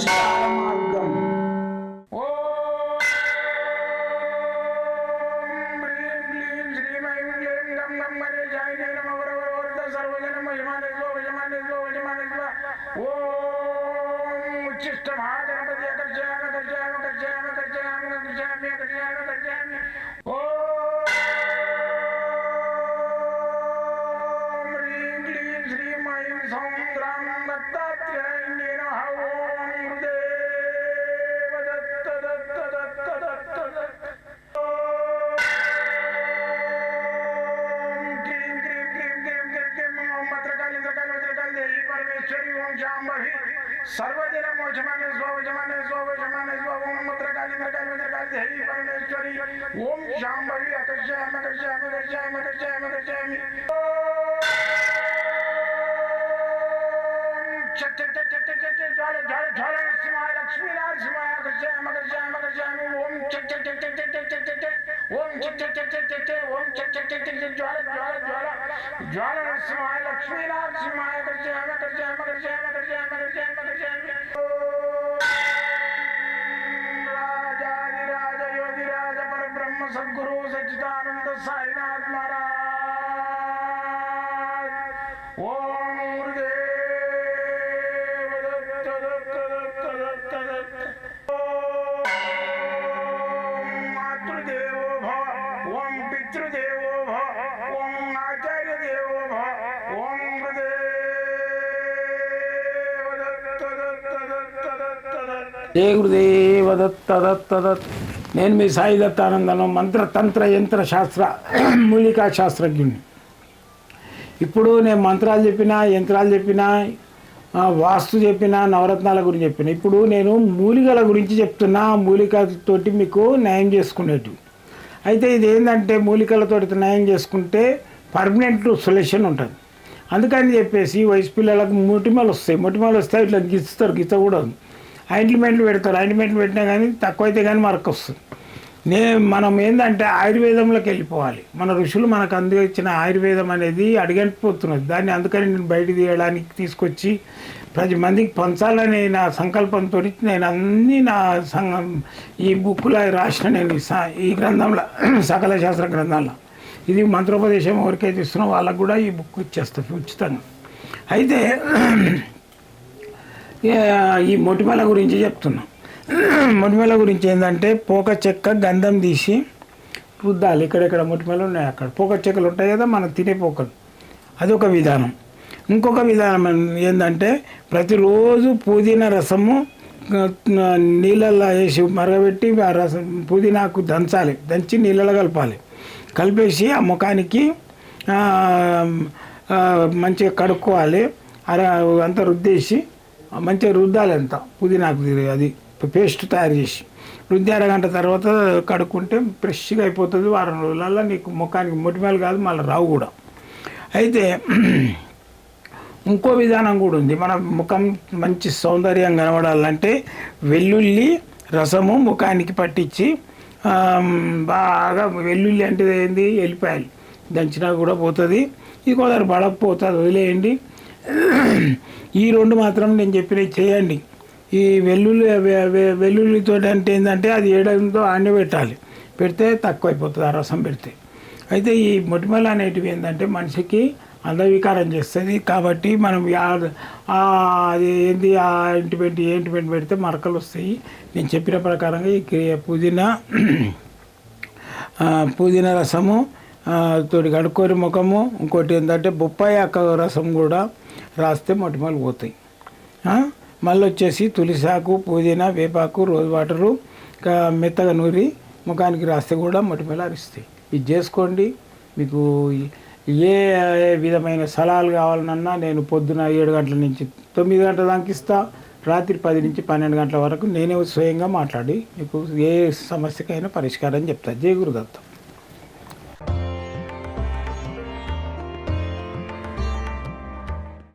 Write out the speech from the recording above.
పరిష్కార మార్గం ఉచ్చిష్ట మహాగణపతి కర్జామి కర్జామి కర్జామి కర్జామి కర్జామి కర్జామి ఓ चरी ओम जांबहि सर्वदिन मोचमाने स्वावे जमाने स्वावे जमाने स्वावे ओम मत्रकाली मत्रकाली मत्रकाली हे परमेश्वरी ओम जांबहि अकर्षय अकर्षय अकर्षय अकर्षय अकर्षय अकर्षय जल जल जल शिवाय लक्ष्मी लाल शिवाय मगर जय मगर जय मगर जय ओम चक चक चक चक चक चक चक ओम चक चक चक चक चक ओम चक चक चक चक चक ज्वाला ज्वाला ज्वाला ज्वाला शिवाय लक्ष्मी लाल शिवाय मगर जय मगर जय मगर जय मगर जय मगर जय मगर जय राजा राजा योधि राजा पर ब्रह्म सदगुरु सच्चिदानंद साई పితృదేవో భవ ఓం ఆచార్య దేవో భవ ఓం గురుదేవ దత్త దత్త దత్. నేను మీ సాయి దత్తానందనం మంత్ర తంత్ర యంత్ర శాస్త్ర మూలికా శాస్త్రజ్ఞుడిని ఇప్పుడు నేను మంత్రాలు చెప్పినా యంత్రాలు చెప్పినా వాస్తు చెప్పినా నవరత్నాల గురించి చెప్పిన ఇప్పుడు నేను మూలికల గురించి చెప్తున్నా మూలికతోటి మీకు న్యాయం చేసుకునేటివి. అయితే ఇది ఏంటంటే మూలికలతోటి న్యాయం చేసుకుంటే పర్మనెంట్ సొల్యూషన్ ఉంటుంది. అందుకని చెప్పేసి వయసు పిల్లలకు మొటిమలు వస్తాయి. మొటిమలు వస్తాయి ఇట్లా గిస్తారు గిచ్చకూడదు. ఆయింట్మెంట్లు పెడతారు. ఆయింట్మెంట్లు పెట్టినా కానీ తక్కువైతే కానీ మరొక వస్తుంది. నే మనం ఏంటంటే ఆయుర్వేదంలోకి వెళ్ళిపోవాలి. మన ఋషులు మనకు అందించిన ఆయుర్వేదం అనేది అడిగంటిపోతున్నది దాన్ని అందుకని నేను బయట తీయడానికి తీసుకొచ్చి ప్రతి మందికి పంచాలనే నా సంకల్పంతో నేను అన్ని నా సంఘం ఈ బుక్లో రాసిన నేను ఈ గ్రంథంలో సకల శాస్త్ర గ్రంథంలో. ఇది మంత్రోపదేశం ఎవరికైతే ఇస్తున్నా వాళ్ళకు కూడా ఈ బుక్ ఇచ్చేస్తుంది ఉచితంగా. అయితే ఈ మొటిమల గురించి చెప్తున్నాం. మొటిమల గురించి ఏంటంటే పోక చెక్క గంధం తీసి రుద్దాలి. ఇక్కడెక్కడ మొటిమలు ఉన్నాయి అక్కడ. పోక చెక్కలు ఉంటాయి కదా మనం తినే పోకలు. అదొక విధానం. ఇంకొక విధానం ఏంటంటే ప్రతిరోజు పుదీనా రసము నీళ్ళల్లో వేసి మరగబెట్టి ఆ రసం పుదీనాకు దంచాలి. దంచి నీళ్ళలో కలపాలి. కలిపేసి ఆ ముఖానికి మంచిగా కడుక్కోవాలి. అర అంతా రుద్దేసి మంచిగా రుద్దాలి అంత. పుదీనాకు తిరిగి అది. పేస్ట్ తయారు చేసి రుద్ది అరగంట తర్వాత కడుక్కుంటే ఫ్రెష్గా అయిపోతుంది వారం రోజులల్లో నీకు ముఖానికి మొటిమేలు కాదు మళ్ళీ రావు కూడా. అయితే ఇంకో విధానం కూడా ఉంది. మన ముఖం మంచి సౌందర్యం కనబడాలంటే వెల్లుల్లి రసము ముఖానికి పట్టించి బాగా వెల్లుల్లి అంటే ఏంది? వెళ్ళిపోయాలి దంచినా కూడా పోతుంది. ఇది కొందరు పడకపోతుంది వదిలేయండి. ఈ రెండు మాత్రం నేను చెప్పినవి చేయండి. ఈ వెల్లుల్లి వెల్లుల్లితో అంటే ఏంటంటే అది ఏడంతో ఆండి పెట్టాలి. పెడితే తక్కువైపోతుంది ఆ రసం పెడితే. అయితే ఈ మొటిమలు అనేటివి ఏంటంటే మనిషికి అందవికారం చేస్తుంది. కాబట్టి మనం ఆ అది ఏంది ఆ ఇంటిమెంట్ ఏంటిమెంట్ పెడితే మరకలు వస్తాయి. నేను చెప్పిన ప్రకారంగా ఈ క్రియ- పుదీనా పుదీనా రసము తోటి కడుకోరి ముఖము ఇంకోటి ఏంటంటే బొప్పాయి అక్క రసం కూడా రాస్తే మొటిమలు పోతాయి. మళ్ళీ వచ్చేసి తులసాకు పుదీనా వేపాకు రోజ్ వాటరు ఇంకా మెత్తగా నూరి ముఖానికి రాస్తే కూడా మొటిమలు అరిస్తాయి. ఇది చేసుకోండి. మీకు ఏ విధమైన సలహాలు కావాలన్నా నేను పొద్దున ఏడు గంటల నుంచి తొమ్మిది గంటల దాకా ఇస్తా. రాత్రి పది నుంచి పన్నెండు గంటల వరకు నేనే స్వయంగా మాట్లాడి మీకు ఏ సమస్యకైనా పరిష్కారం చెప్తా. జయ గురుదత్తం.